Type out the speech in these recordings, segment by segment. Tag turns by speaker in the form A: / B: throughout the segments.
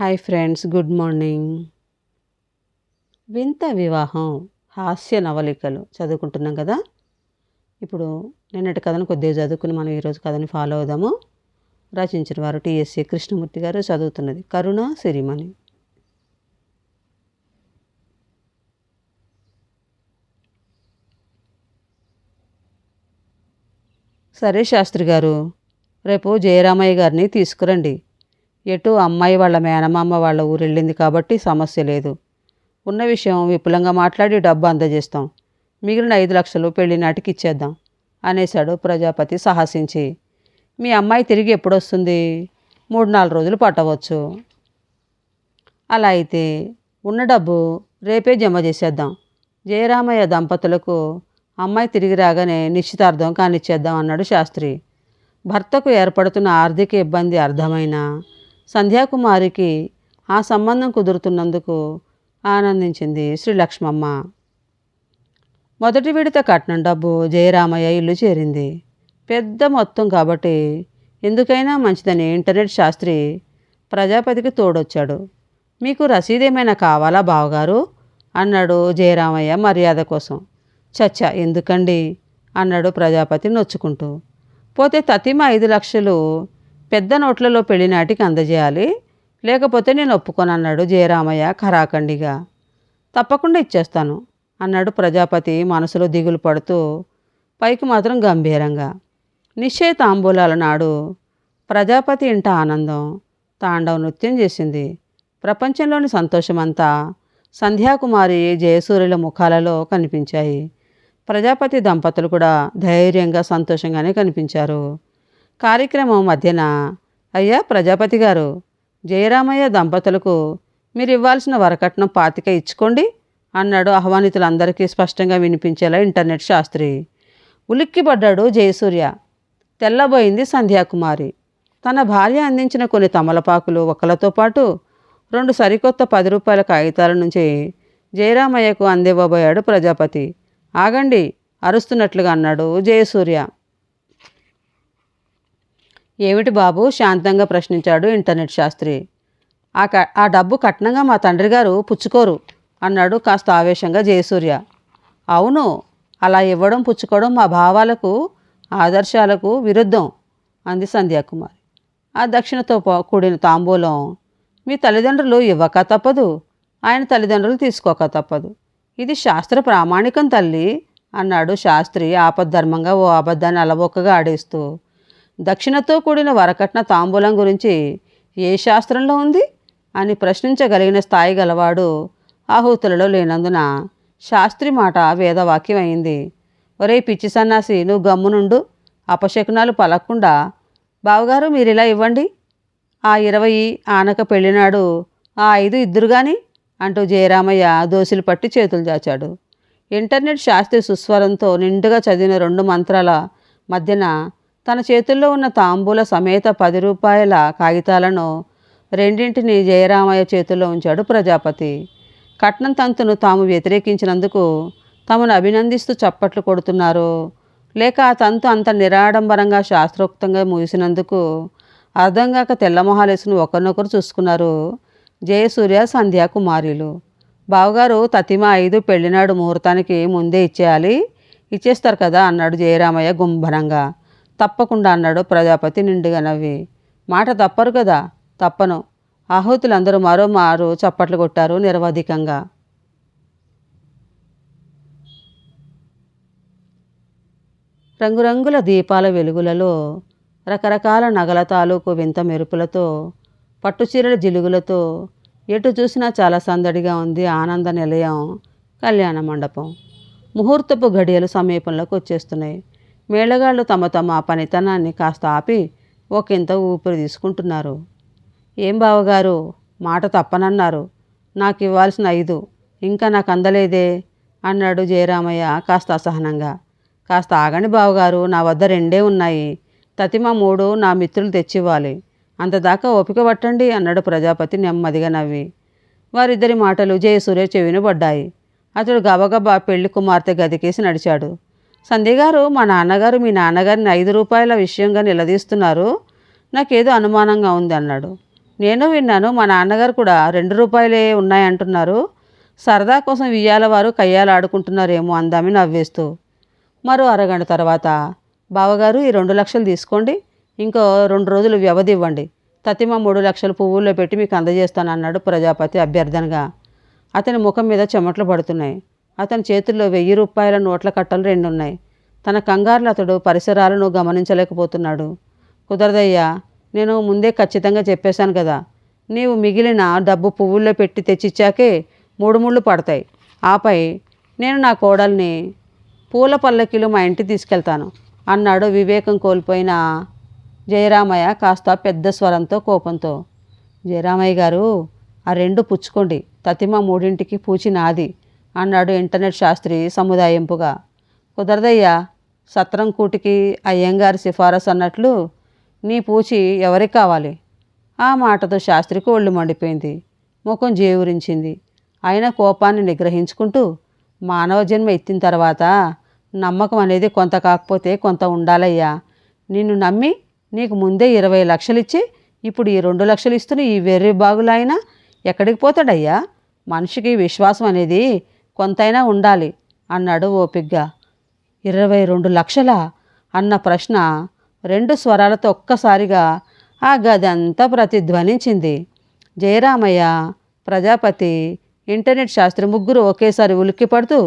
A: Hi friends good morning వింత వివాహం హాస్య నవలికలు చదువుకుంటున్నాం కదా? ఇప్పుడు నిన్నటి కథను కొద్దిగా చదువుకుని మనం ఈరోజు కథని ఫాలో అవుదాము. రచించిన వారు టిఎస్సి కృష్ణమూర్తి గారు చదువుతున్నది కరుణ సిరిమణి. సరే శాస్త్రి గారు రేపు జయరామయ్య గారిని తీసుకురండి. ఎటు అమ్మాయి వాళ్ళ మేనమామ వాళ్ళ ఊరు వెళ్ళింది కాబట్టి సమస్య లేదు. ఉన్న విషయం విపులంగా మాట్లాడి డబ్బు అందజేస్తాం. మిగిలిన ఐదు లక్షలు పెళ్ళి నాటికి ఇచ్చేద్దాం అనేశాడు ప్రజాపతి సాహసించి. మీ అమ్మాయి తిరిగి ఎప్పుడొస్తుంది? మూడు నాలుగు రోజులు పట్టవచ్చు. అలా అయితే ఉన్న డబ్బు రేపే జమ చేసేద్దాం. జయరామయ్య దంపతులకు అమ్మాయి తిరిగి రాగానే నిశ్చితార్థం కానిచ్చేద్దాం అన్నాడు శాస్త్రి. భర్తకు ఏర్పడుతున్న ఆర్థిక ఇబ్బంది అర్థమైనా సంధ్యాకుమారికి ఆ సంబంధం కుదురుతున్నందుకు ఆనందించింది శ్రీలక్ష్మమ్మ మొదటి విడత కట్నం డబ్బు జయరామయ్య ఇల్లు చేరింది. పెద్ద మొత్తం కాబట్టి ఎందుకైనా మంచిదని ఇంటర్నెట్ శాస్త్రి ప్రజాపతికి తోడొచ్చాడు. మీకు రసీదేమైనా కావాలా బావగారు? అన్నాడు జయరామయ్య మర్యాద కోసం. చచ్చా ఎందుకండి? అన్నాడు ప్రజాపతి నొచ్చుకుంటూ. పోతే తతిమ ఐదు లక్షలు పెద్ద నోట్లలో పెళ్ళి నాటికి అందజేయాలి. లేకపోతే నేను ఒప్పుకొని అన్నాడు జయరామయ్య ఖరాఖండిగా. తప్పకుండా ఇచ్చేస్తాను అన్నాడు ప్రజాపతి మనసులో దిగులు పడుతూ పైకి మాత్రం గంభీరంగా. నిశ్చయ తాంబూలాల నాడు ప్రజాపతి ఇంట ఆనందం తాండవ నృత్యం చేసింది. ప్రపంచంలోని సంతోషమంతా సంధ్యాకుమారి జయసూర్యుల ముఖాలలో కనిపించాయి. ప్రజాపతి దంపతులు కూడా ధైర్యంగా సంతోషంగానే కనిపించారు. కార్యక్రమం మధ్యన అయ్యా ప్రజాపతి గారు జయరామయ్య దంపతులకు మీరు ఇవ్వాల్సిన వరకట్నం పాతిక ఇచ్చుకోండి అన్నాడు ఆహ్వానితులందరికీ స్పష్టంగా వినిపించేలా ఇంటర్నెట్ శాస్త్రి. ఉలిక్కిపడ్డాడు జయసూర్య. తెల్లబోయింది సంధ్యాకుమారి. తన భార్య అందించిన కొన్ని తమలపాకులు ఒకలతో పాటు రెండు సరికొత్త పది రూపాయల కాగితాల నుంచి జయరామయ్యకు అందివ్వబోయాడు ప్రజాపతి. ఆగండి అరుస్తున్నట్లుగా అన్నాడు జయసూర్య. ఏమిటి బాబు? శాంతంగా ప్రశ్నించాడు ఇంటర్నెట్ శాస్త్రి. ఆ క ఆ డబ్బు కట్నంగా మా తండ్రి గారు పుచ్చుకోరు అన్నాడు కాస్త ఆవేశంగా జయసూర్య. అవును అలా ఇవ్వడం పుచ్చుకోవడం మా భావాలకు ఆదర్శాలకు విరుద్ధం అంది సంధ్యాకుమారి. ఆ దక్షిణతో కూడిన తాంబూలం. మీ తల్లిదండ్రులు ఇవ్వక తప్పదు. ఆయన తల్లిదండ్రులు తీసుకోక తప్పదు. ఇది శాస్త్ర ప్రామాణికం తల్లి అన్నాడు శాస్త్రి ఆపద్ధర్మంగా ఓ అబద్ధాన్ని అలవోకగా ఆడేస్తూ. దక్షిణతో కూడిన వరకట్న తాంబూలం గురించి ఏ శాస్త్రంలో ఉంది అని ప్రశ్నించగలిగిన స్థాయి గలవాడు ఆహూతులలో లేనందున శాస్త్రి మాట వేదవాక్యం అయింది ఒరే పిచ్చి సన్నాసి నువ్వు గమ్మునుండు అపశకునాలు పలక్కుండా బావగారు మీరు ఇలా ఇవ్వండి. ఆ ఇరవై ఆనక పెళ్ళినాడు ఆ ఐదు ఇద్దరు గాని అంటూ జయరామయ్య దోసులు పట్టి చేతులు చాచాడు ఇంటర్నెట్ శాస్త్రి సుస్వరంతో నిండుగా చదివిన రెండు మంత్రాల మధ్యన తన చేతుల్లో ఉన్న తాంబూల సమేత పది రూపాయల కాగితాలను రెండింటిని జయరామయ్య చేతుల్లో ఉంచాడు ప్రజాపతి. కట్నం తంతును తాము వ్యతిరేకించినందుకు తమను అభినందిస్తూ చప్పట్లు కొడుతున్నారు. లేక ఆ తంతు అంత నిరాడంబరంగా శాస్త్రోక్తంగా ముగిసినందుకు అర్థం కాక తెల్లమొహాలేసుకుని ఒకరినొకరు చూసుకున్నారు జయసూర్య సంధ్యాకుమారిలు. బావగారు తతిమ ఐదు పెళ్ళినాడు ముహూర్తానికి ముందే ఇచ్చేయాలి ఇచ్చేస్తారు కదా అన్నాడు జయరామయ్య గుంభనంగా. తప్పకుండా అన్నాడు ప్రజాపతి నిండుగా నవ్వి. మాట తప్పరు కదా? తప్పను. ఆహుతులందరూ మరో మారు చప్పట్లు కొట్టారు నిరవధికంగా. రంగురంగుల దీపాల వెలుగులలో రకరకాల నగల తాలూకు వింత మెరుపులతో పట్టుచీరల జిలుగులతో ఎటు చూసినా చాలా సందడిగా ఉంది ఆనంద నిలయం కళ్యాణ మండపం. ముహూర్తపు గడియలు సమీపంలోకి వచ్చేస్తున్నాయి. మేళగాళ్ళు తమ తమ పనితనాన్ని కాస్త ఆపి ఒకంత ఊపిరి తీసుకుంటున్నారు. ఏం బావగారు? మాట తప్పనన్నారు. నాకు ఇవ్వాల్సిన ఐదు. ఇంకా నాకు అందలేదే అన్నాడు జయరామయ్య కాస్త అసహనంగా. కాస్త ఆగండి బావగారు నా వద్ద రెండే ఉన్నాయి. తతిమ మూడు నా మిత్రులు తెచ్చివ్వాలి. అంతదాకా ఓపిక పట్టండి అన్నాడు ప్రజాపతి నెమ్మదిగా నవ్వి. వారిద్దరి మాటలు జయసూర్య చెవిన పడ్డాయి. అతడు గబగబా పెళ్ళి కుమార్తె గదికేసి నడిచాడు. సంధ్య గారు మా నాన్నగారు మీ నాన్నగారిని ఐదు రూపాయల విషయంగా నిలదీస్తున్నారు. నాకేదో అనుమానంగా ఉంది అన్నాడు. నేను విన్నాను మా నాన్నగారు కూడా రెండు రూపాయలే ఉన్నాయంటున్నారు. సరదా కోసం ఇయ్యాల వారు కయ్యాలు ఆడుకుంటున్నారేమో అందామి నవ్వేస్తూ. మరో అరగంట తర్వాత బావగారు ఈ రెండు లక్షలు తీసుకోండి. ఇంకో రెండు రోజులు వ్యవధి ఇవ్వండి. తతిమ మూడు లక్షలు పువ్వుల్లో పెట్టి మీకు అందజేస్తాను అన్నాడు ప్రజాపతి అభ్యర్థనగా. అతని ముఖం మీద చెమట్లు పడుతున్నాయి. అతని చేతుల్లో వెయ్యి రూపాయల నోట్ల కట్టలు రెండు ఉన్నాయి తన కంగారులో అతడు పరిసరాలను గమనించలేకపోతున్నాడు. కుదరదయ్యా నేను ముందే ఖచ్చితంగా చెప్పేశాను కదా. నీవు మిగిలిన డబ్బు పువ్వుల్లో పెట్టి తెచ్చిచ్చాకే మూడు ముళ్ళు పడతాయి. ఆపై నేను నా కోడల్ని పూల పల్లకిలో మా ఇంటికి తీసుకెళ్తాను అన్నాడు వివేకం కోల్పోయిన జయరామయ్య కాస్త పెద్ద స్వరంతో కోపంతో. జయరామయ్య గారు ఆ రెండు పుచ్చుకోండి. తతిమ మూడింటికి పూచి నాది. అన్నాడు ఇంటర్నెట్ శాస్త్రి సముదాయింపుగా. కుదరదయ్యా సత్రం కూటికి అయ్యంగారి సిఫారసు అన్నట్లు నీ పూచి ఎవరికి కావాలి? ఆ మాటతో శాస్త్రికి ఒళ్ళు మండిపోయింది. ముఖం జేవురించింది. అయినా కోపాన్ని నిగ్రహించుకుంటూ మానవ జన్మ ఎత్తిన తర్వాత నమ్మకం అనేది కొంత కాకపోతే కొంత ఉండాలయ్యా. నిన్ను నమ్మి నీకు ముందే ఇరవై లక్షలు ఇచ్చి ఇప్పుడు ఈ రెండు లక్షలు ఇస్తున్న ఈ వెర్రి బాగులైనా ఎక్కడికి పోతాడయ్యా? మనిషికి విశ్వాసం అనేది కొంతైనా ఉండాలి అన్నాడు ఓపిగ్గా. ఇరవై రెండు లక్షలా అన్న ప్రశ్న రెండు స్వరాలతో ఒక్కసారిగా ఆ గది అంతా ప్రతిధ్వనించింది. జయరామయ్య ప్రజాపతి ఇంటర్నెట్ శాస్త్రి ముగ్గురు ఒకేసారి ఉలిక్కిపడుతూ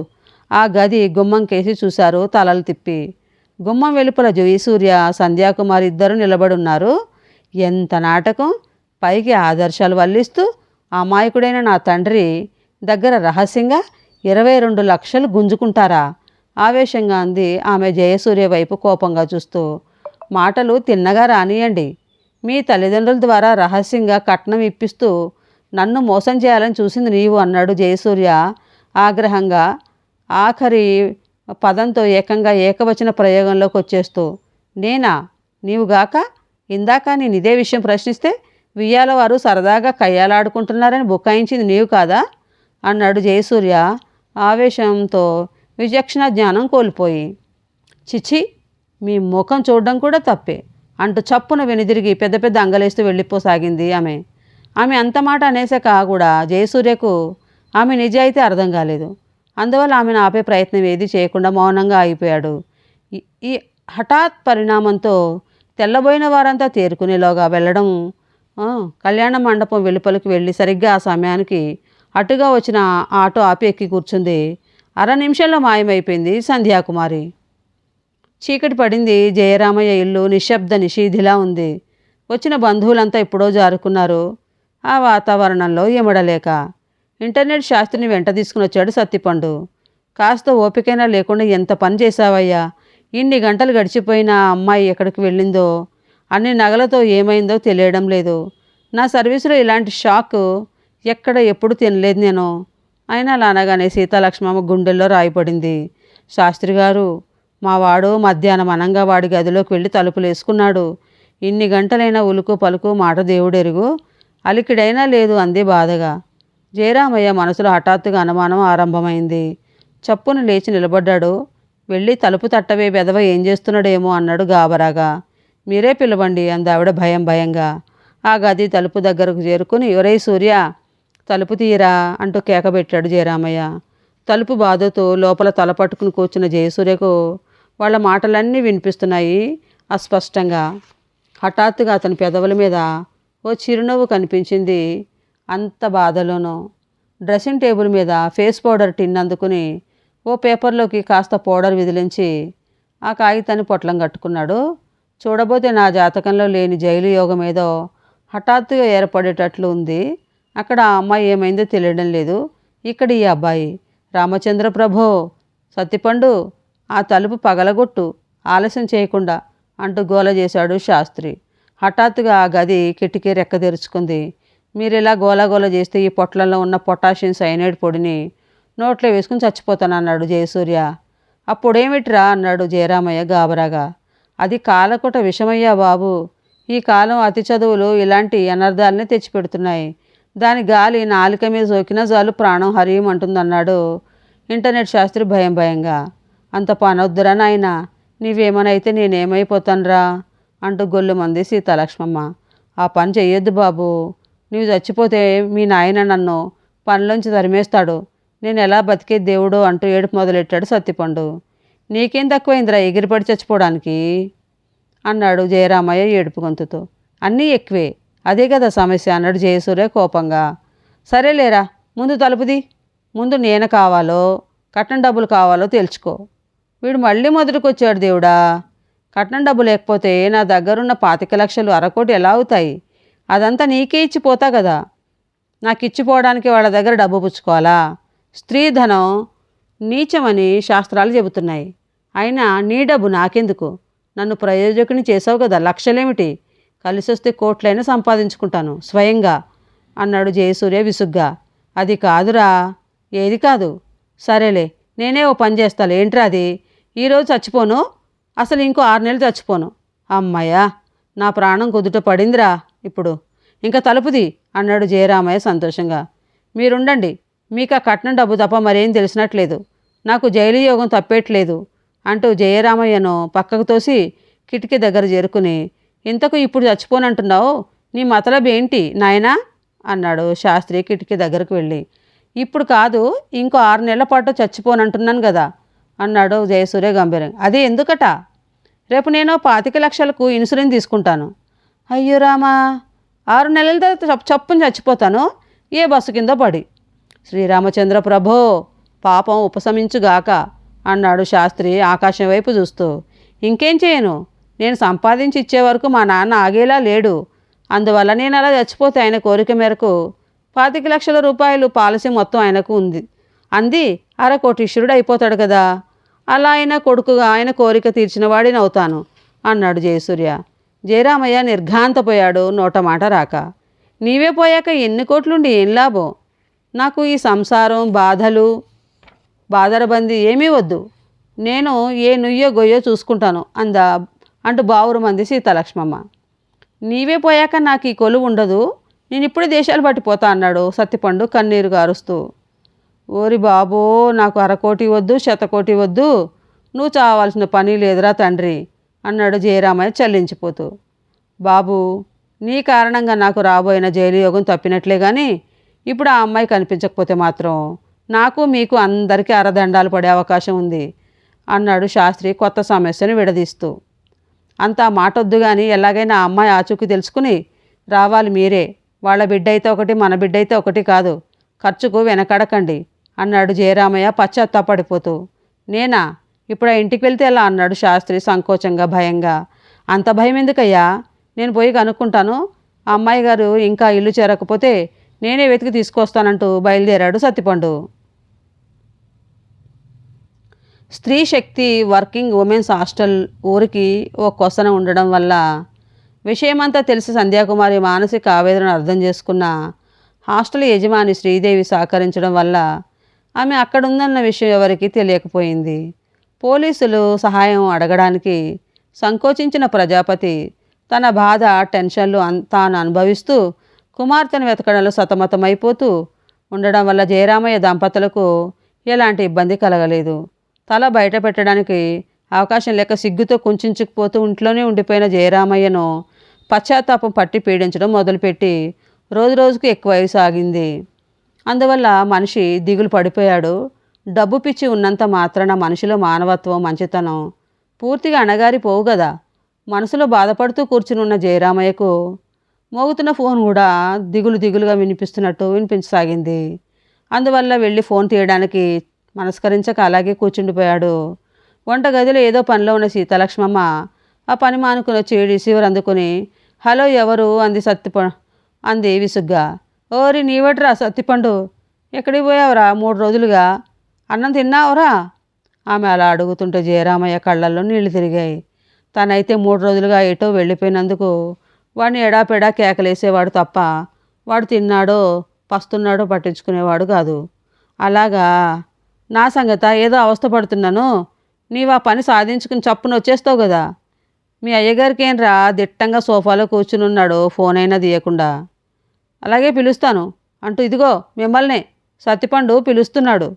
A: ఆ గది గుమ్మం కేసి చూశారు తలలు తిప్పి. గుమ్మం వెలుపల జయసూర్య సంధ్యాకుమారి ఇద్దరు నిలబడున్నారు. ఎంత నాటకం! పైకి ఆదర్శాలు వల్లిస్తూ అమాయకుడైన నా తండ్రి దగ్గర రహస్యంగా ఇరవై రెండు లక్షలు గుంజుకుంటారా? ఆవేశంగా అంది ఆమె జయసూర్య వైపు కోపంగా చూస్తూ. మాటలు తిన్నగా రానియండి. మీ తల్లిదండ్రుల ద్వారా రహస్యంగా కట్నం ఇప్పిస్తూ నన్ను మోసం చేయాలని చూసింది నీవు అన్నాడు జయసూర్య ఆగ్రహంగా. ఆఖరి పదంతో ఏకంగా ఏకవచన ప్రయోగంలోకి వచ్చేస్తూ. నేనా? నీవుగాక ఇందాక నేను ఇదే విషయం ప్రశ్నిస్తే వియ్యాల వారు సరదాగా కయ్యాలాడుకుంటున్నారని బుకాయించింది నీవు కాదా? అన్నాడు జయసూర్య ఆవేశంతో విచక్షణ జ్ఞానం కోల్పోయి చిచి మీ ముఖం చూడడం కూడా తప్పే అంటూ చప్పున వెనుదిరిగి పెద్ద పెద్ద అంగలేస్తూ వెళ్ళిపోసాగింది ఆమె. ఆమె అంత మాట అనేసాక కూడా జయసూర్యకు ఆమె నిజాయితీ అర్థం కాలేదు. అందువల్ల ఆమెను ఆపే ప్రయత్నం ఏది చేయకుండా మౌనంగా ఆగిపోయాడు. ఈ- హఠాత్ పరిణామంతో తెల్లబోయిన వారంతా తేరుకునేలోగా వెళ్ళడం కళ్యాణ మండపం వెలుపలికి వెళ్ళి సరిగ్గా ఆ సమయానికి అటుగా వచ్చిన ఆటో ఆపి ఎక్కి కూర్చుంది. అర నిమిషంలో మాయమైపోయింది సంధ్యాకుమారి. చీకటి పడింది. జయరామయ్య ఇల్లు నిశ్శబ్ద నిషీధిలా ఉంది. వచ్చిన బంధువులంతా ఎప్పుడో జారుకున్నారు. ఆ వాతావరణంలో ఎమడలేక ఇంటర్నెట్ శాస్త్రిని వెంట తీసుకుని వచ్చాడు సత్తిపండు. కాస్త ఓపికైనా లేకుండా ఎంత పని చేశావయ్యా? ఇన్ని గంటలు గడిచిపోయిన అమ్మాయి ఎక్కడికి వెళ్ళిందో? అన్ని నగలతో ఏమైందో తెలియడం లేదు. నా సర్వీసులో ఇలాంటి షాక్ ఎక్కడ ఎప్పుడు తినలేదు నేను. అయినా అలా అనగానే సీతాలక్ష్మమ్మ గుండెల్లో రాయిపడింది. శాస్త్రి గారు మా వాడు మధ్యాహ్నం అనంగా వాడి గదిలోకి వెళ్ళి తలుపులు వేసుకున్నాడు. ఇన్ని గంటలైనా ఉలుకు పలుకు మాట దేవుడెరుగు. అలికిడైనా లేదు అంది బాధగా. జయరామయ్య మనసులో హఠాత్తుగా అనుమానం ఆరంభమైంది. చప్పున లేచి నిలబడ్డాడు. వెళ్ళి తలుపు తట్టవే బెదవ ఏం చేస్తున్నాడేమో అన్నాడు గాబరాగా. మీరే పిలవండి అంది ఆవిడ భయం భయంగా. ఆ గది తలుపు దగ్గరకు చేరుకుని ఒరే సూర్య తలుపు తీయరా అంటూ కేకబెట్టాడు జయరామయ్య. తలుపు బాధతో లోపల తల పట్టుకుని కూర్చున్న జయసూర్యకు వాళ్ళ మాటలన్నీ వినిపిస్తున్నాయి అస్పష్టంగా. హఠాత్తుగా అతని పెదవుల మీద ఓ చిరునవ్వు కనిపించింది అంత బాధలోనూ. డ్రెస్సింగ్ టేబుల్ మీద ఫేస్ పౌడర్ టిన్ అందుకుని ఓ పేపర్లోకి కాస్త పౌడర్ విదిలించి ఆ కాగితాన్ని పొట్లం కట్టుకున్నాడు. చూడబోతే నా జాతకంలో లేని జైలు యోగం ఏదో హఠాత్తుగా ఏర్పడేటట్లు ఉంది. అక్కడ ఆ అమ్మాయి ఏమైందో తెలియడం లేదు. ఇక్కడ ఈ అబ్బాయి. రామచంద్ర ప్రభో సత్తిపండు ఆ తలుపు పగలగొట్టు ఆలస్యం చేయకుండా అంటూ గోల చేశాడు శాస్త్రి. హఠాత్తుగా ఆ గది కిటికీ రెక్క తెరుచుకుంది. మీరు ఇలా గోలాగోల చేస్తే ఈ పొట్లలో ఉన్న పొటాషియం సైనైడ్ పొడిని నోట్లో వేసుకుని చచ్చిపోతానన్నాడు జయసూర్య. అప్పుడేమిట్రా అన్నాడు జయరామయ్య గాబరాగా అది కాలకుట విషమయ్యా బాబు. ఈ కాలం అతి చదువులు ఇలాంటి అనర్థాలని తెచ్చిపెడుతున్నాయి. దాని గాలి నాలుక మీద సోకినా చాలు ప్రాణం హరియం అంటుందన్నాడు ఇంటర్నెట్ శాస్త్రి భయం భయంగా. అంత పనొద్దురా నాయన నీవేమనైతే నేనేమైపోతానురా? అంటూ గొల్లుమంది సీతాలక్ష్మమ్మ. ఆ పని చెయ్యొద్దు బాబు. నువ్వు చచ్చిపోతే మీ నాయన నన్ను పనిలోంచి తరిమేస్తాడు. నేను ఎలా బతికే దేవుడు అంటూ ఏడుపు మొదలెట్టాడు సత్తిపండు. నీకేం తక్కువైందిరా ఎగిరిపడి చచ్చిపోవడానికి? అన్నాడు జయరామయ్య ఏడుపు గొంతుతో. అన్నీ ఎక్కువే. అదే కదా సమస్య అన్నాడు జయసూర్య కోపంగా. సరేలేరా ముందు తలుపుది. ముందు నేను కావాలో కట్నం డబ్బులు కావాలో తెలుసుకో. వీడు మళ్ళీ మొదటికొచ్చాడు దేవుడా. కట్నం డబ్బు లేకపోతే నా దగ్గరున్న పాతిక లక్షలు అరకోటి ఎలా అవుతాయి? అదంతా నీకే ఇచ్చిపోతా కదా. నాకు ఇచ్చిపోవడానికి వాళ్ళ దగ్గర డబ్బు పుచ్చుకోవాలా? స్త్రీధనం నీచమని శాస్త్రాలు చెబుతున్నాయి. అయినా నీ డబ్బు నాకెందుకు? నన్ను ప్రయోజకుని చేసావు కదా లక్షలేమిటి? కలిసి వస్తే కోట్లైనా సంపాదించుకుంటాను. స్వయంగా అన్నాడు జయసూర్య విసుగ్గా. అది కాదురా ఏది కాదు. సరేలే నేనే ఓ పని చేస్తాను ఏంట్రా అది? ఈరోజు చచ్చిపోను? అసలు ఇంకో ఆరు నెలలు చచ్చిపోను. అమ్మయ్యా నా ప్రాణం కుదుట పడిందిరా ఇప్పుడు. ఇంకా తలుపుది అన్నాడు జయరామయ్య సంతోషంగా. మీరుండండి మీకు ఆ కట్నం డబ్బు తప్ప మరేం తెలిసినట్లేదు. నాకు జైలు యోగం తప్పేట్లేదు అంటూ జయరామయ్యను పక్కకు తోసి కిటికీ దగ్గర చేరుకుని ఇంతకు ఇప్పుడు చచ్చిపోనంటున్నావు? నీ మతలబ్ ఏంటి? నాయనా? అన్నాడు శాస్త్రి కిటికీ దగ్గరకు వెళ్ళి. ఇప్పుడు కాదు ఇంకో ఆరు నెలల పాటు చచ్చిపోనంటున్నాను కదా అన్నాడు జయసూర్య గంభీరం అదే ఎందుకట? రేపు నేను పాతిక లక్షలకు ఇన్సూరెన్స్ తీసుకుంటాను. అయ్యో రామా! ఆరు నెలల తర్వాత చప్పుని చచ్చిపోతాను. ఏ బస్సు కింద పడి? శ్రీరామచంద్ర ప్రభో పాపం ఉపశమించుగాక అన్నాడు శాస్త్రి ఆకాశం వైపు చూస్తూ. ఇంకేం చేయను? నేను సంపాదించి ఇచ్చే వరకు మా నాన్న ఆగేలా లేడు. అందువల్ల నేను అలా చచ్చిపోతే ఆయన కోరిక మేరకు పాతిక లక్షల రూపాయలు పాలసీ మొత్తం ఆయనకు ఉంది. అంది అరకోటీశ్వరుడు అయిపోతాడు కదా. అలా ఆయన కొడుకుగా ఆయన కోరిక తీర్చిన వాడిని అవుతాను అన్నాడు జయసూర్య. జయరామయ్య నిర్ఘాంతపోయాడు నోట మాట రాక. నీవే పోయాక ఎన్ని కోట్లుండి ఏం లాభం? నాకు ఈ సంసారం బాధలు బాదరబంది ఏమీ వద్దు. నేను ఏ నుయ్యో గొయ్యో చూసుకుంటాను అందా అంటూ బావురు మంది సీతాలక్ష్మమ్మ. నీవే పోయాక నాకు ఈ కొలువు ఉండదు. నేను ఇప్పుడే దేశాలు పట్టిపోతా అన్నాడు సత్తిపండు కన్నీరు గారుస్తూ ఓరి బాబో నాకు అరకోటి వద్దు శతకోటి వద్దు. నువ్వు చావాల్సిన పని లేదురా తండ్రి అన్నాడు జయరామయ్య చల్లించిపోతూ. బాబు నీ కారణంగా నాకు రాబోయిన జైలు యోగం తప్పినట్లే కానీ ఇప్పుడు ఆ అమ్మాయి కనిపించకపోతే మాత్రం నాకు మీకు అందరికీ అరదండాలు పడే అవకాశం ఉంది అన్నాడు శాస్త్రి కొత్త సమస్యను విడదీస్తూ. అంత మాటొద్దు కానీ ఎలాగైనా ఆ అమ్మాయి ఆచూకీ తెలుసుకుని రావాలి మీరే వాళ్ళ బిడ్డ అయితే ఒకటి మన బిడ్డ అయితే ఒకటి కాదు ఖర్చుకు వెనకడకండి అన్నాడు జయరామయ్య పశ్చాత్తాపడిపోతూ. నేనా? ఇప్పుడు ఆ ఇంటికి వెళ్తే ఎలా? అన్నాడు శాస్త్రి సంకోచంగా భయంగా. అంత భయం ఎందుకయ్యా? నేను పోయి కనుక్కుంటాను. ఆ అమ్మాయి గారు ఇంకా ఇల్లు చేరకపోతే నేనే వెతికి తీసుకొస్తానంటూ బయలుదేరాడు సత్తిపండు. స్త్రీ శక్తి వర్కింగ్ ఉమెన్స్ హాస్టల్ ఊరికి ఓ కొసన ఉండడం వల్ల విషయమంతా తెలిసి సంధ్యాకుమారి మానసిక ఆవేదనను అర్థం చేసుకున్న హాస్టల్ యజమాని శ్రీదేవి సహకరించడం వల్ల ఆమె అక్కడుందన్న విషయం ఎవరికి తెలియకపోయింది. పోలీసులు సహాయం అడగడానికి సంకోచించిన ప్రజాపతి తన బాధ టెన్షన్లు అన్ తాను అనుభవిస్తూ కుమార్తెను వెతకడంలో సతమతమైపోతూ ఉండడం వల్ల జయరామయ్య దంపతులకు ఎలాంటి ఇబ్బంది కలగలేదు. తల బయట పెట్టడానికి అవకాశం లేక సిగ్గుతో కుంచుకుపోతూ ఇంట్లోనే ఉండిపోయిన జయరామయ్యను పశ్చాత్తాపం పట్టి పీడించడం మొదలుపెట్టి రోజు రోజుకు ఎక్కువ సాగింది అందువల్ల మనిషి దిగులు పడిపోయాడు. డబ్బు పిచ్చి ఉన్నంత మాత్రాన మనిషిలో మానవత్వం మంచితనం పూర్తిగా అణగారిపోవు కదా మనసులో బాధపడుతూ కూర్చుని ఉన్న జయరామయ్యకు మోగుతున్న ఫోన్ కూడా దిగులు దిగులుగా వినిపిస్తున్నట్టు వినిపించసాగింది. అందువల్ల వెళ్ళి ఫోన్ తీయడానికి మనస్కరించక అలాగే కూర్చుండిపోయాడు. వంటగదిలో ఏదో పనిలో ఉన్న సీతాలక్ష్మమ్మ ఆ పని మానుకుని వచ్చి రిసీవర్ అందుకుని హలో ఎవరు? అంది సత్తిప అంది విసుగ్గా. ఓరి నీవట్రా సత్తిపండు? ఎక్కడికి పోయావురా మూడు రోజులుగా? అన్నం తిన్నావురా? ఆమె అలా అడుగుతుంటే జయరామయ్య కళ్ళల్లో నీళ్ళు తిరిగాయి. తనైతే మూడు రోజులుగా ఎటో వెళ్ళిపోయినందుకు వాడిని ఎడాపెడా కేకలేసేవాడు తప్ప వాడు తిన్నాడో పస్తున్నాడో పట్టించుకునేవాడు కాదు. అలాగా నా సంగత ఏదో అవస్థపడుతున్నాను. నీవు ఆ పని సాధించుకుని చప్పున వచ్చేస్తావు కదా. మీ అయ్యగారికి ఏం రా దిట్టంగా సోఫాలో కూర్చుని ఉన్నాడు ఫోన్ అయినా తీయకుండా. అలాగే పిలుస్తాను. అంటూ ఇదిగో మిమ్మల్నే. సత్తిపండు పిలుస్తున్నాడు.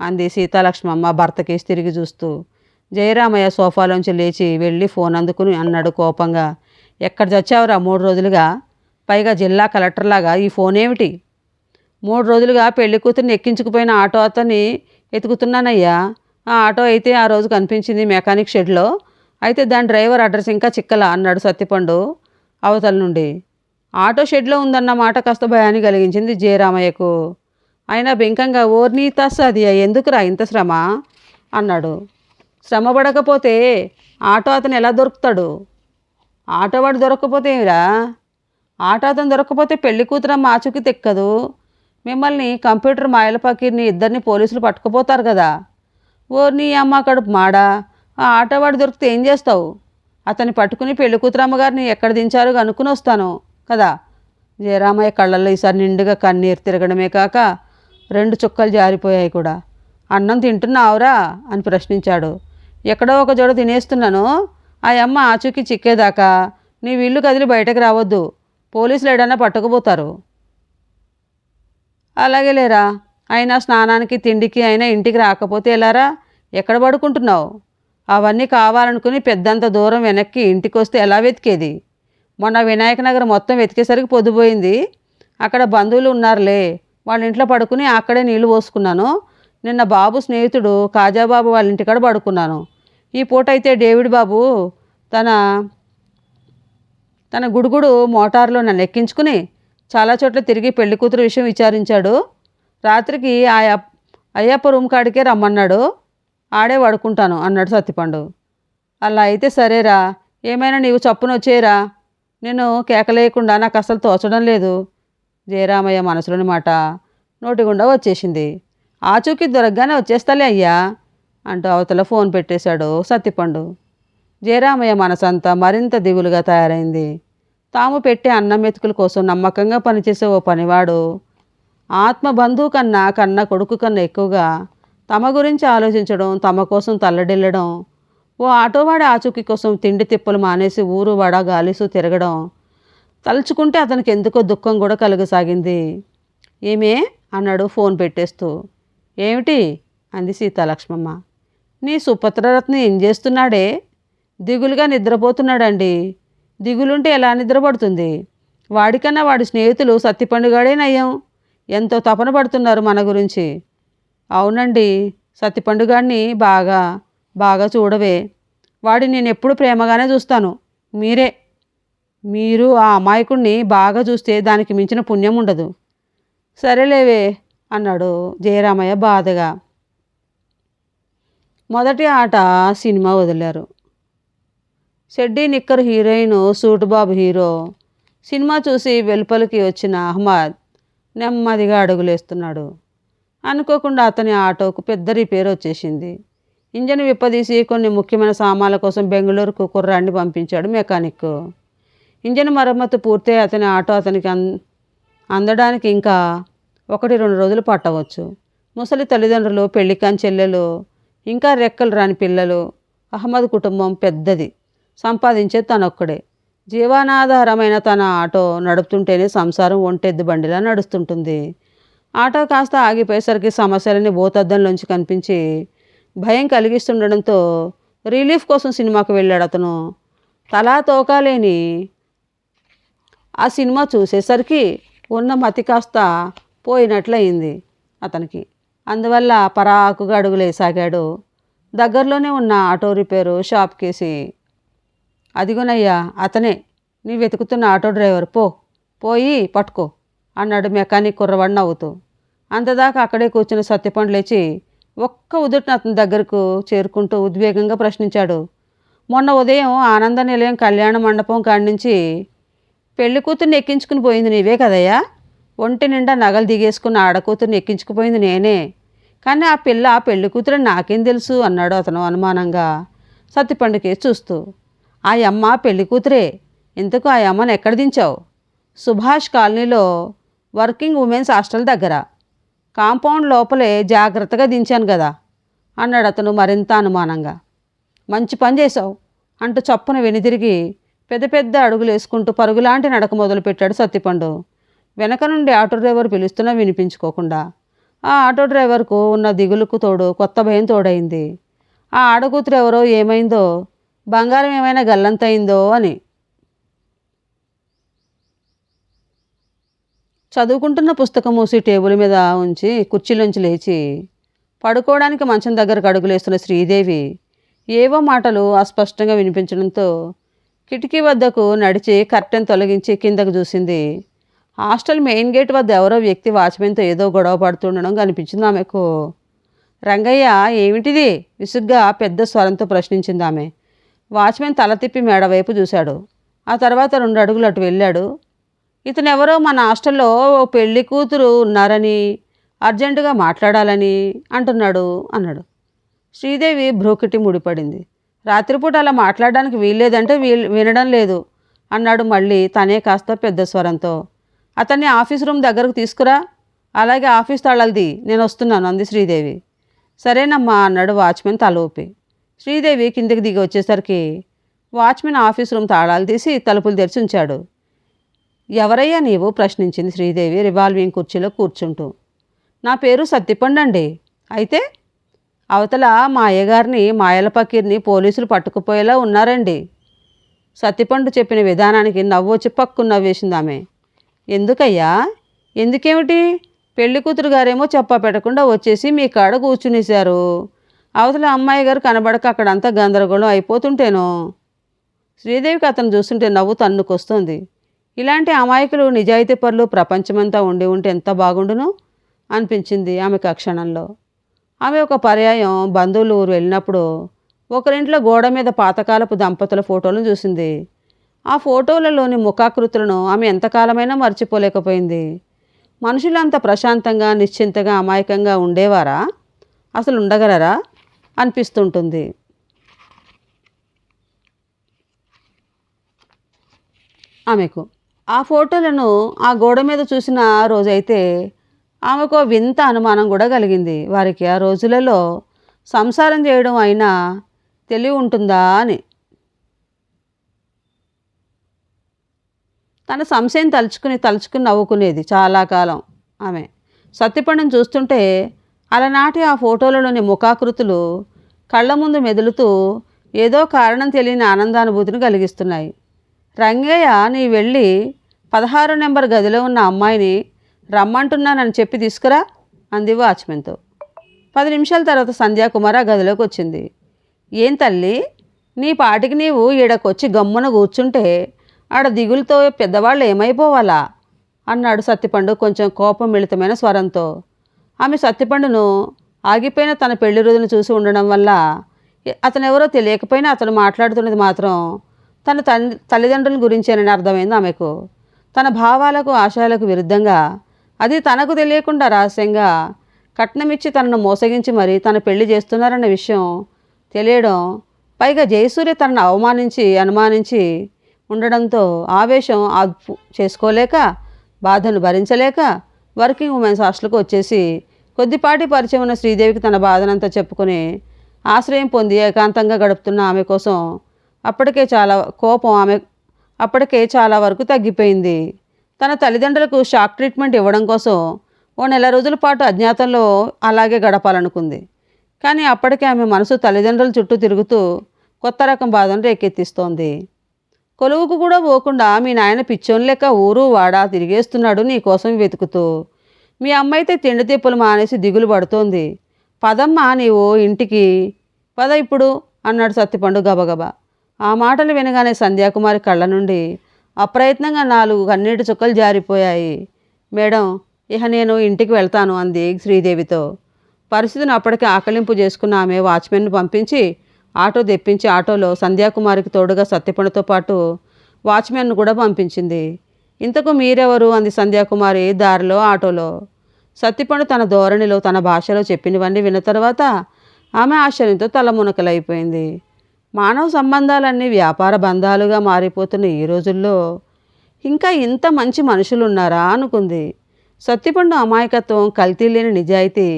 A: అంది సీతాలక్ష్మమ్మ భర్తకేసి తిరిగి చూస్తూ. జయరామయ్య సోఫాలోంచి లేచి వెళ్ళి ఫోన్ అందుకుని అన్నాడు కోపంగా. ఎక్కడ చచ్చావురా మూడు రోజులుగా? పైగా జిల్లా కలెక్టర్లాగా ఈ ఫోన్ ఏమిటి మూడు రోజులుగా పెళ్ళి కూతుర్ని ఎక్కించుకుపోయిన ఆటో అతని ఎతుకుతున్నానయ్యా. ఆ ఆటో అయితే ఆ రోజు కనిపించింది మెకానిక్ షెడ్లో. అయితే దాని డ్రైవర్ అడ్రస్ ఇంకా చిక్కల అన్నాడు సత్తిపండు అవతల నుండి. ఆటో షెడ్లో ఉందన్న మాట కాస్త భయాన్ని కలిగించింది జయరామయ్యకు. అయినా బెంకంగా ఓర్నీ తస్సది ఎందుకురా ఇంత శ్రమ? అన్నాడు. శ్రమ పడకపోతే ఆటో అతను ఎలా దొరుకుతాడు? ఆటో వాడు దొరకకపోతే ఏమిరా? ఆటో అతను దొరకకపోతే పెళ్ళి కూతురమ్మ ఆచూకి తెక్కదు. మిమ్మల్ని కంప్యూటర్ మాయల పకీర్ని ఇద్దరిని పోలీసులు పట్టుకుపోతారు కదా. ఓ నీ అమ్మ కడుపు మాడా? ఆ ఆటవాడు దొరికితే ఏం చేస్తావు? అతన్ని పట్టుకుని పెళ్ళి కూతురమ్మగారిని ఎక్కడ దించారు కనుక్కుని వస్తాను కదా. జయరామయ్య కళ్ళల్లో ఈసారి నిండుగా కన్నీరు తిరగడమే కాక రెండు చుక్కలు జారిపోయాయి కూడా. అన్నం తింటున్నావురా? అని ప్రశ్నించాడు. ఎక్కడో ఒక జోడ తినేస్తున్నాను. ఆ అమ్మ ఆచూకీ చిక్కేదాకా. నీ వీళ్ళు కదిలి బయటకు రావద్దు. పోలీసులు ఏడన్నా పట్టుకుపోతారు. అలాగే లేరా? అయినా స్నానానికి తిండికి అయినా ఇంటికి రాకపోతే ఎలారా? ఎక్కడ పడుకుంటున్నావు? అవన్నీ కావాలనుకుని పెద్దంత దూరం వెనక్కి ఇంటికి వస్తే ఎలా వెతికేది? మొన్న వినాయక నగర్ మొత్తం వెతికేసరికి పొద్దుపోయింది. అక్కడ బంధువులు ఉన్నారులే. వాళ్ళ ఇంట్లో పడుకుని అక్కడే నీళ్ళు పోసుకున్నాను. నిన్న బాబు స్నేహితుడు కాజాబాబు వాళ్ళ ఇంటికాడ పడుకున్నాను. ఈ పూట అయితే డేవిడ్ బాబు తన తన గుడుగుడు మోటార్లో నన్ను ఎక్కించుకుని చాలా చోట్ల తిరిగి పెళ్ళి కూతురు విషయం విచారించాడు. రాత్రికి ఆ అయ్యప్ప రూమ్ కాడికే రమ్మన్నాడు. ఆడే పడుకుంటాను అన్నాడు సత్తిపండు. అలా అయితే సరేరా. ఏమైనా నీవు చప్పున వచ్చేయరా. నేను కేకలేయకుండా నాకు అసలు తోచడం లేదు. జయరామయ్య మనసులోని మాట నోటి గుండా వచ్చేసింది. ఆచూకీ దొరకగానే వచ్చేస్తాలే అయ్యా అంటూ అవతల ఫోన్ పెట్టేశాడు సత్తిపండు. జయరామయ్య మనసంతా మరింత దిగులుగా తయారైంది. తాము పెట్టే అన్నం మెతుకుల కోసం నమ్మకంగా పనిచేసే ఓ పనివాడు ఆత్మ బంధువు కన్నా కన్న కొడుకు కన్నా ఎక్కువగా తమ గురించి ఆలోచించడం తమ కోసం తల్లడిల్లడం ఓ ఆటోవాడి ఆచూకీ కోసం తిండి తిప్పలు మానేసి ఊరు వడ గాలిసు తిరగడం తలుచుకుంటే అతనికి ఎందుకో దుఃఖం కూడా కలుగసాగింది. ఏమే? అన్నాడు ఫోన్ పెట్టేస్తూ. ఏమిటి? అంది సీతాలక్ష్మమ్మ నీ సుపత్రరత్న ఏం చేస్తున్నాడే? దిగులుగా నిద్రపోతున్నాడండి. దిగులుంటే ఎలా నిద్రపడుతుంది? వాడికన్నా వాడి స్నేహితులు సత్తిపండుగాడే నయ్యం ఎంతో తపన పడుతున్నారు మన గురించి. అవునండి సత్తిపండుగాడిని బాగా బాగా చూడవే. వాడిని నేను ఎప్పుడు ప్రేమగానే చూస్తాను. మీరే. మీరు ఆ అమాయకుణ్ణి బాగా చూస్తే దానికి మించిన పుణ్యం ఉండదు. సరేలేవే అన్నాడు జయరామయ్య బాధగా. మొదటి ఆట సినిమా వదిలారు. షెడ్డీ నిక్కర్ హీరోయిన్ సూటుబాబు హీరో. సినిమా చూసి వెలుపలికి వచ్చిన అహ్మద్ నెమ్మదిగా అడుగులేస్తున్నాడు. అనుకోకుండా అతని ఆటోకు పెద్ద రిపేర్ వచ్చేసింది. ఇంజన్ విప్పదీసి కొన్ని ముఖ్యమైన సామాన్ల కోసం బెంగళూరుకు కుర్రాన్ని పంపించాడు మెకానిక్ ఇంజన్ మరమ్మతు పూర్తయి అతని ఆటో అతనికి అన్ అందడానికి ఇంకా ఒకటి రెండు రోజులు పట్టవచ్చు. ముసలి తల్లిదండ్రులు పెళ్ళికాని చెల్లెలు ఇంకా రెక్కలు రాని పిల్లలు అహ్మద్ కుటుంబం పెద్దది. సంపాదించే తనొక్కడే. జీవనాధారమైన తన ఆటో నడుపుతుంటేనే సంసారం ఒంటెద్దు బండిలా నడుస్తుంటుంది. ఆటో కాస్త ఆగిపోయేసరికి సమస్యలని భూతద్దంలోంచి కనిపించి భయం కలిగిస్తుండడంతో రిలీఫ్ కోసం సినిమాకు వెళ్ళాడు అతను. తలా తోకాలేని ఆ సినిమా చూసేసరికి ఉన్న మతి కాస్త పోయినట్లయింది అతనికి. అందువల్ల పరాకుగా అడుగులేసాగాడు దగ్గరలోనే ఉన్న ఆటో రిపేరు షాప్కేసి అదిగోనయ్యా అతనే. నీ వెతుకుతున్న ఆటో డ్రైవర్ పో. పోయి పట్టుకో అన్నాడు మెకానిక్ కుర్రవాడు నవ్వుతూ. అంతదాకా అక్కడే కూర్చున్న సత్యపండు లేచి ఒక్క ఉదుటిన అతని దగ్గరకు చేరుకుంటూ ఉద్వేగంగా ప్రశ్నించాడు. మొన్న ఉదయం ఆనంద నిలయం కళ్యాణ మండపం కాడి నుంచి పెళ్ళి కూతుర్ని ఎక్కించుకుని పోయింది నీవే కదయ్యా? ఒంటి నిండా నగలు దిగేసుకున్న ఆడకూతుర్ని ఎక్కించుకుపోయింది నేనే. కానీ ఆ పిల్ల పెళ్ళి కూతురు నాకేం తెలుసు అన్నాడు అతను అనుమానంగా సత్తిపండుకే చూస్తూ. ఆ అమ్మ పెళ్ళి కూతురే ఇంతకు ఆ అమ్మని ఎక్కడ దించావు? సుభాష్ కాలనీలో వర్కింగ్ ఉమెన్స్ హాస్టల్ దగ్గర. కాంపౌండ్ లోపలే జాగ్రత్తగా దించాను కదా అన్నాడు అతను మరింత అనుమానంగా. మంచి పని చేశావు అంటూ చప్పున వెనుదిరిగి పెద్ద పెద్ద అడుగులు వేసుకుంటూ పరుగులాంటి నడక మొదలుపెట్టాడు సత్తిపండు. వెనక నుండి ఆటో డ్రైవర్ పిలుస్తున్నా వినిపించుకోకుండా. ఆ ఆటో డ్రైవర్కు ఉన్న దిగులుకు తోడు కొత్త భయం తోడైంది. ఆ ఆడకూతురు ఎవరో ఏమైందో బంగారం ఏమైనా గల్లంతయిందో అని. చదువుకుంటున్న పుస్తకం మూసి టేబుల్ మీద ఉంచి కుర్చీలోంచి లేచి పడుకోవడానికి మంచం దగ్గరకు అడుగులేస్తున్న శ్రీదేవి ఏవో మాటలు అస్పష్టంగా వినిపించడంతో కిటికీ వద్దకు నడిచి కర్టెన్ తొలగించి కిందకు చూసింది. హాస్టల్ మెయిన్ గేట్ వద్ద ఎవరో వ్యక్తి వాచ్మెన్తో ఏదో గొడవ పడుతుండడం కనిపించింది ఆమెకు. రంగయ్య ఏమిటిది? విసుగ్గా పెద్ద స్వరంతో ప్రశ్నించింది ఆమె. వాచ్మెన్ తల తిప్పి మేడ వైపు చూశాడు. ఆ తర్వాత రెండు అడుగులు అటు వెళ్ళాడు. ఇతనెవరో మన హాస్టల్లో ఓ పెళ్ళి కూతురు ఉన్నారని అర్జెంటుగా మాట్లాడాలని అంటున్నాడు అన్నాడు. శ్రీదేవి భ్రూకిటి ముడిపడింది. రాత్రిపూట అలా మాట్లాడడానికి వీల్లేదంటే వీ వినడం లేదు అన్నాడు మళ్ళీ తనే కాస్త పెద్ద స్వరంతో. అతన్ని ఆఫీస్ రూమ్ దగ్గరకు తీసుకురా. అలాగే ఆఫీస్ తాళాలది నేను వస్తున్నాను అంది శ్రీదేవి. సరేనమ్మా అన్నాడు వాచ్మెన్ తల ఊపి. శ్రీదేవి కిందకి దిగి వచ్చేసరికి వాచ్మెన్ ఆఫీస్ రూమ్ తాళాలు తీసి తలుపులు తెరిచి ఉంచాడు. ఎవరయ్యా నీవు? ప్రశ్నించింది శ్రీదేవి రివాల్వింగ్ కుర్చీలో కూర్చుంటూ. నా పేరు సత్తిపండండి అయితే? అవతల మా అయ్యగారిని మాయల పకీర్ని పోలీసులు పట్టుకుపోయేలా ఉన్నారండి. సత్తిపండు చెప్పిన విధానానికి నవ్వు వచ్చి పక్కు నవ్వేసింది ఆమె. ఎందుకయ్యా? ఎందుకేమిటి? పెళ్ళి కూతురు గారేమో చెప్పా పెట్టకుండా వచ్చేసి మీ కాడ కూర్చునేశారు. అవతల అమ్మాయి గారు కనబడక అక్కడంతా గందరగోళం అయిపోతుంటేనో? శ్రీదేవికి అతను చూస్తుంటే నవ్వు తన్నుకొస్తుంది. ఇలాంటి అమాయకులు నిజాయితీ పరులు ప్రపంచమంతా ఉండి ఉంటే ఎంత బాగుండును? అనిపించింది ఆమెకు ఆ క్షణంలో. ఆమె ఒక పర్యాయం బంధువులు ఊరు వెళ్ళినప్పుడు ఒకరింట్లో గోడ మీద పాతకాలపు దంపతుల ఫోటోలను చూసింది. ఆ ఫోటోలలోని ముఖాకృతులను ఆమె ఎంతకాలమైనా మర్చిపోలేకపోయింది. మనుషులు అంత ప్రశాంతంగా నిశ్చింతగా అమాయకంగా ఉండేవారా? అసలు ఉండగలరా? అనిపిస్తుంటుంది. ఆమెకు ఆ ఫోటోలను ఆ గోడ మీద చూసిన రోజైతే ఆమెకు వింత అనుమానం కూడా కలిగింది. వారికి ఆ రోజులలో సంసారం చేయడం అయినా తెలివి ఉంటుందా అని. తన సంశయం తలుచుకుని తలుచుకుని నవ్వుకునేది. చాలా కాలం ఆమె సత్యపండును చూస్తుంటే అలనాటి ఆ ఫోటోలలోని ముఖాకృతులు కళ్ళ ముందు మెదులుతూ ఏదో కారణం తెలియని ఆనందానుభూతిని కలిగిస్తున్నాయి. రంగయ్య నీ వెళ్ళి పదహారు నెంబర్ గదిలో ఉన్న అమ్మాయిని రమ్మంటున్నానని చెప్పి తీసుకురా అంది వాచ్మెన్తో. పది నిమిషాల తర్వాత సంధ్యాకుమార్ ఆ గదిలోకి వచ్చింది. ఏం తల్లి నీ పాటికి నీవు ఈడకొచ్చి గమ్మున కూర్చుంటే ఆడ దిగులతో పెద్దవాళ్ళు ఏమైపోవాలా? అన్నాడు సత్తిపండు కొంచెం కోపం మిళితమైన స్వరంతో. ఆమె సత్తిపండును ఆగిపోయిన తన పెళ్ళి రోజును చూసి ఉండడం వల్ల అతను ఎవరో తెలియకపోయినా అతను మాట్లాడుతున్నది మాత్రం తన తల్లిదండ్రుల గురించేనని అర్థమైంది ఆమెకు. తన భావాలకు ఆశయాలకు విరుద్ధంగా అది తనకు తెలియకుండా రహస్యంగా కట్నమిచ్చి తనను మోసగించి మరి తన పెళ్ళి చేస్తున్నారన్న విషయం తెలియడం పైగా జయసూర్య తనను అవమానించి అనుమానించి ఉండడంతో ఆవేశం చేసుకోలేక బాధను భరించలేక వర్కింగ్ ఉమెన్స్ హాస్టల్కి వచ్చేసి కొద్దిపాటి పరిచయం ఉన్న శ్రీదేవికి తన బాధనంతా చెప్పుకొని ఆశ్రయం పొంది ఏకాంతంగా గడుపుతున్న ఆమె కోసం అప్పటికే చాలా కోపం ఆమె అప్పటికే చాలా వరకు తగ్గిపోయింది. తన తల్లిదండ్రులకు షాక్ ట్రీట్మెంట్ ఇవ్వడం కోసం ఓ నెల రోజుల పాటు అజ్ఞాతంలో అలాగే గడపాలనుకుంది. కానీ అప్పటికే ఆమె మనసు తల్లిదండ్రుల చుట్టూ తిరుగుతూ కొత్త రకం బాధను రేకెత్తిస్తోంది. కొలువుకు కూడా పోకుండా మీ నాయన పిచ్చోని లెక్క ఊరు వాడా తిరిగేస్తున్నాడు నీకోసం వెతుకుతూ. మీ అమ్మ అయితే తిండి తిప్పులు మానేసి దిగులు పడుతోంది. పదమ్మా నీవు ఇంటికి. పద ఇప్పుడు అన్నాడు సత్తిపండు గబగబా. ఆ మాటలు వినగానే సంధ్యాకుమారి కళ్ళ నుండి అప్రయత్నంగా నాలుగు కన్నీటి చుక్కలు జారిపోయాయి. మేడం ఇహ నేను ఇంటికి వెళ్తాను అంది శ్రీదేవితో. పరిస్థితిని అప్పటికే ఆకలింపు చేసుకున్న ఆమె వాచ్మెన్ను పంపించి ఆటో తెప్పించి ఆటోలో సంధ్యాకుమారికి తోడుగా సత్యపణతో పాటు వాచ్మెన్ను కూడా పంపించింది. ఇంతకు మీరెవరు? అంది సంధ్యాకుమారి దారిలో ఆటోలో. సత్తిపండు తన ధోరణిలో తన భాషలో చెప్పినవన్నీ విన్న తర్వాత ఆమె ఆశ్చర్యంతో తలమునకలైపోయింది మానవ సంబంధాలన్నీ వ్యాపార బంధాలుగా మారిపోతున్న ఈ రోజుల్లో ఇంకా ఇంత మంచి మనుషులు ఉన్నారా అనుకుంది. సత్యపండు అమాయకత్వం కల్తీ లేని నిజాయితీ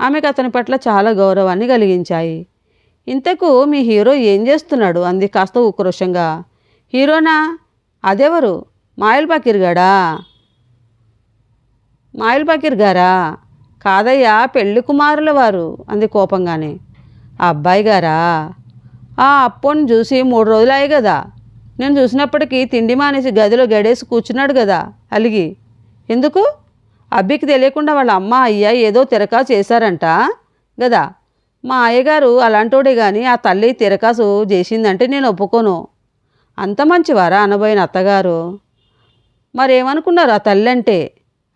A: ఆమెకు అతని పట్ల చాలా గౌరవాన్ని కలిగించాయి. ఇంతకు మీ హీరో ఏం చేస్తున్నాడు? అంది కాస్త ఉక్రోషంగా. హీరోనా? అదెవరు? మాయల్ పాకిర్ గాడా? మాయల్ పాకిర్ గారా? కాదయ్యా పెళ్ళి కుమారుల వారు అంది కోపంగానే. ఆ అబ్బాయి గారా? ఆ అప్పుని చూసి మూడు రోజులు అయ్యి కదా నేను చూసినప్పటికీ తిండి మానేసి గదిలో గడేసి కూర్చున్నాడు కదా అలిగి. ఎందుకు? అబ్బికి తెలియకుండా వాళ్ళ అమ్మ అయ్య ఏదో తిరకా చేశారంట గదా? మా అయ్యగారు అలాంటోడే కానీ ఆ తల్లి తిరకాసు చేసిందంటే నేను ఒప్పుకోను. అంత మంచివారా అనబోయిన అత్తగారు? మరేమనుకున్నారు ఆ తల్లి అంటే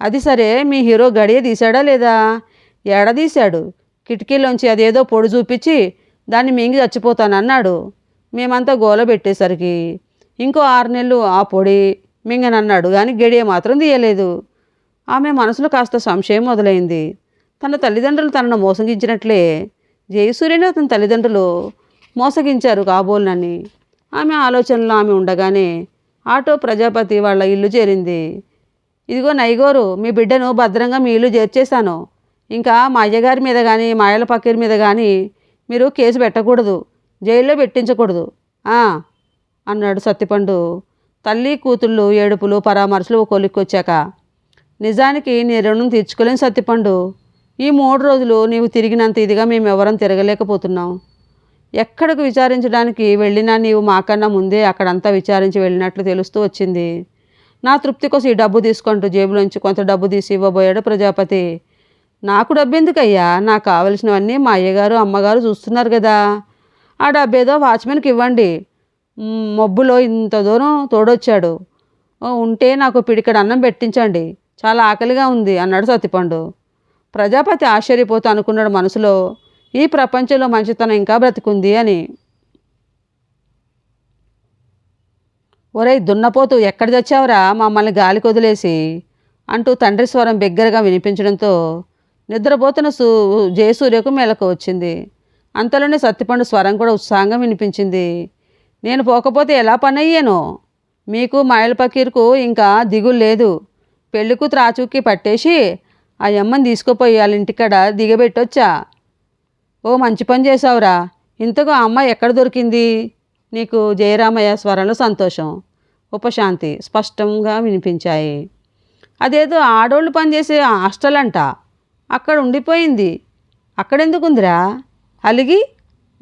A: అది సరే మీ హీరో గడియ తీశాడా లేదా? ఎడదీశాడు కిటికీలోంచి అదేదో పొడి చూపించి దాన్ని మింగి చచ్చిపోతానన్నాడు. మేమంతా గోల పెట్టేసరికి ఇంకో ఆరు నెలలు ఆ పొడి మింగనన్నాడు కానీ గడియ మాత్రం తీయలేదు. ఆమె మనసులో కాస్త సంశయం మొదలైంది. తన తల్లిదండ్రులు తనను మోసగించినట్లే జయసూర్యని అతని తల్లిదండ్రులు మోసగించారు కాబోలునని. ఆమె ఆలోచనలో ఆమె ఉండగానే ఆటో ప్రజాపతి వాళ్ళ ఇల్లు చేరింది. ఇదిగో నైగోరు మీ బిడ్డను భద్రంగా మీ ఇల్లు చేర్చేశాను. ఇంకా మా అయ్యగారి మీద కానీ మాయల పక్కీర్ మీద కానీ మీరు కేసు పెట్టకూడదు. జైల్లో పెట్టించకూడదు. అన్నాడు సత్తిపండు. తల్లి కూతుళ్ళు ఏడుపులు పరామర్శలు కొలిక్కొచ్చాక. నిజానికి నీ రుణం తీర్చుకోలేని సత్తిపండు. ఈ మూడు రోజులు నీవు తిరిగినంత ఇదిగా మేము ఎవరం తిరగలేకపోతున్నాం. ఎక్కడికి విచారించడానికి వెళ్ళినా నీవు మాకన్నా ముందే అక్కడంతా విచారించి వెళ్ళినట్లు తెలుస్తూ వచ్చింది. నా తృప్తి కోసం ఈ డబ్బు తీసుకుంటూ జేబులోంచి కొంత డబ్బు తీసి ఇవ్వబోయాడు ప్రజాపతి. నాకు డబ్బు ఎందుకయ్యా నాకు కావలసినవన్నీ మా అయ్యగారు అమ్మగారు చూస్తున్నారు కదా ఆ డబ్బు ఏదో వాచ్మెన్కి ఇవ్వండి. మబ్బులో ఇంత దూరం తోడొచ్చాడు. ఉంటే నాకు పిడికడ అన్నం పెట్టించండి. చాలా ఆకలిగా ఉంది అన్నాడు సత్తిపండు ప్రజాపతి ఆశ్చర్యపోతూ అనుకున్నాడు మనసులో ఈ ప్రపంచంలో మంచితనం ఇంకా బ్రతికుంది అని. ఒరేయ్ దున్నపోతూ ఎక్కడ తెచ్చావురా మమ్మల్ని గాలి కొదిలేసి అంటూ తండ్రి స్వరం బిగ్గరగా వినిపించడంతో నిద్రపోతున్న సూ జయసూర్యకు మేలకు వచ్చింది. అంతలోనే సత్తిపండు స్వరం కూడా ఉత్సాహంగా వినిపించింది. నేను పోకపోతే ఎలా పని అయ్యాను మీకు మాయల పకీర్కు ఇంకా దిగులు లేదు. పెళ్ళికూతురు ఆచూకీ పట్టేసి ఆ అమ్మని తీసుకుపోయి వాళ్ళ ఇంటికాడ దిగబెట్టొచ్చా? ఓ మంచి పని చేసావురా ఇంతకు ఆ అమ్మాయి ఎక్కడ దొరికింది? నీకు జయరామయ్య స్వరంలో సంతోషం. ఉపశాంతి స్పష్టంగా వినిపించాయి. అదేదో ఆడోళ్ళు పనిచేసే హాస్టల్ అంట అక్కడ ఉండిపోయింది. అక్కడెందుకుందిరా? అలిగి?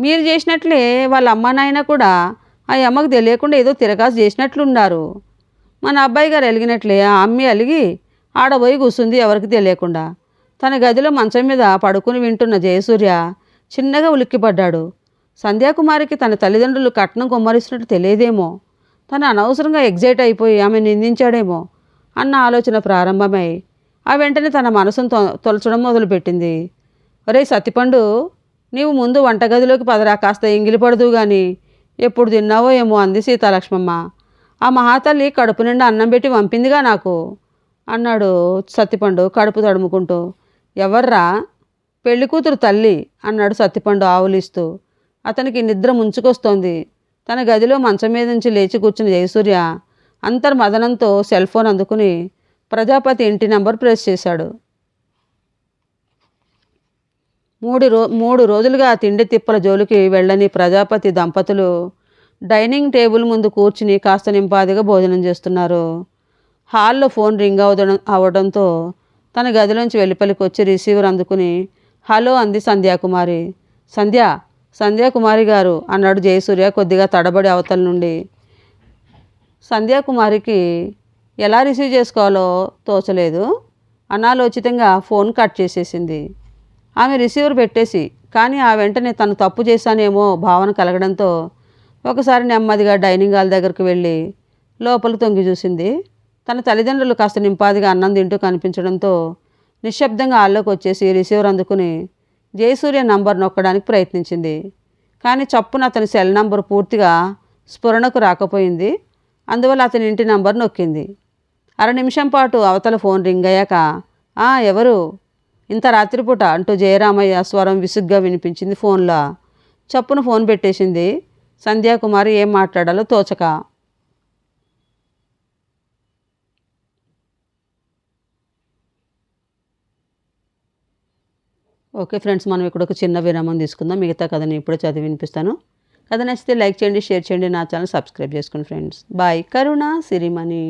A: మీరు చేసినట్లే వాళ్ళ అమ్మ నాయన కూడా ఆ అమ్మకు తెలియకుండా ఏదో తిరగాసు చేసినట్లున్నారు. మన అబ్బాయి గారు ఎలిగినట్లే ఆ అమ్మి అలిగి ఆడబోయి కూసుంది ఎవరికి తెలియకుండా. తన గదిలో మంచం మీద పడుకుని వింటున్న జయసూర్య చిన్నగా ఉలిక్కిపడ్డాడు. సంధ్యాకుమారికి తన తల్లిదండ్రులు కట్నం కుమ్మరిస్తున్నట్టు తెలియదేమో. తను అనవసరంగా ఎగ్జైట్ అయిపోయి ఆమె నిందించాడేమో అన్న ఆలోచన ప్రారంభమై ఆ వెంటనే తన మనసును తొ తొలచడం మొదలుపెట్టింది. ఒరే సతిపండు నీవు ముందు వంటగదిలోకి పదరా కాస్త ఇంగిలిపడదు పడదు కానీ ఎప్పుడు తిన్నావో ఏమో అంది సీతాలక్ష్మమ్మ. ఆ మహాతల్లి కడుపు నిండా అన్నం పెట్టి పంపిందిగా నాకు. అన్నాడు సత్తిపండు కడుపు తడుముకుంటూ. ఎవర్రా? పెళ్ళి కూతురు తల్లి అన్నాడు సత్తిపండు ఆవులిస్తూ. అతనికి నిద్ర ముంచుకొస్తోంది. తన గదిలో మంచం మీద నుంచి లేచి కూర్చున్న జయసూర్య అంతర్మదనంతో సెల్ ఫోన్ అందుకుని ప్రజాపతి ఇంటి నంబర్ ప్రెస్ చేశాడు. మూడు రో మూడు రోజులుగా తిండి తిప్పల జోలికి వెళ్ళని ప్రజాపతి దంపతులు డైనింగ్ టేబుల్ ముందు కూర్చుని కాస్త నింపాదిగా భోజనం చేస్తున్నారు. హాల్లో ఫోన్ రింగ్ అవడం అవడంతో తన గదిలోంచి వెలుపలికి వచ్చి రిసీవర్ అందుకుని హలో అంది సంధ్యాకుమారి. సంధ్య సంధ్యాకుమారి గారు అన్నాడు జయసూర్య కొద్దిగా తడబడి అవతల నుండి. సంధ్యాకుమారికి ఎలా రిసీవ్ చేసుకోవాలో తోచలేదు. అనాలోచితంగా ఫోన్ కట్ చేసేసింది. ఆమె రిసీవర్ పెట్టేసి కానీ ఆ వెంటనే తను తప్పు చేశానేమో భావన కలగడంతో ఒకసారి నెమ్మదిగా డైనింగ్ హాల్ దగ్గరకు వెళ్ళి లోపల తొంగి చూసింది. తన తల్లిదండ్రులు కాస్త నింపాదిగా అన్నం తింటూ కనిపించడంతో నిశ్శబ్దంగా హాల్లోకి వచ్చేసి రిసీవర్ అందుకుని జయసూర్య నంబర్ నొక్కడానికి ప్రయత్నించింది. కానీ చప్పున అతని సెల్ నంబర్ పూర్తిగా స్ఫురణకు రాకపోయింది. అందువల్ల అతని ఇంటి నంబర్ నొక్కింది. అర నిమిషం పాటు అవతల ఫోన్ రింగ్ అయ్యాక "ఆ, ఎవరు? ఇంత రాత్రిపూట అంటూ జయరామయ్య స్వరం విసుగ్గా వినిపించింది ఫోన్లో. చప్పున ఫోన్ పెట్టేసింది సంధ్యాకుమారి ఏం మాట్లాడాలో తోచక. ఓకే ఫ్రెండ్స్ మనం ఇక్కడ ఒక చిన్న విరామం తీసుకుందాం. మిగతా కథని ఇప్పుడే చదివి వినిపిస్తాను. కథ నచ్చితే లైక్ చేయండి షేర్ చేయండి నా ఛానల్ సబ్స్క్రైబ్ చేసుకోండి ఫ్రెండ్స్. బాయ్. కరుణ సిరిమణి.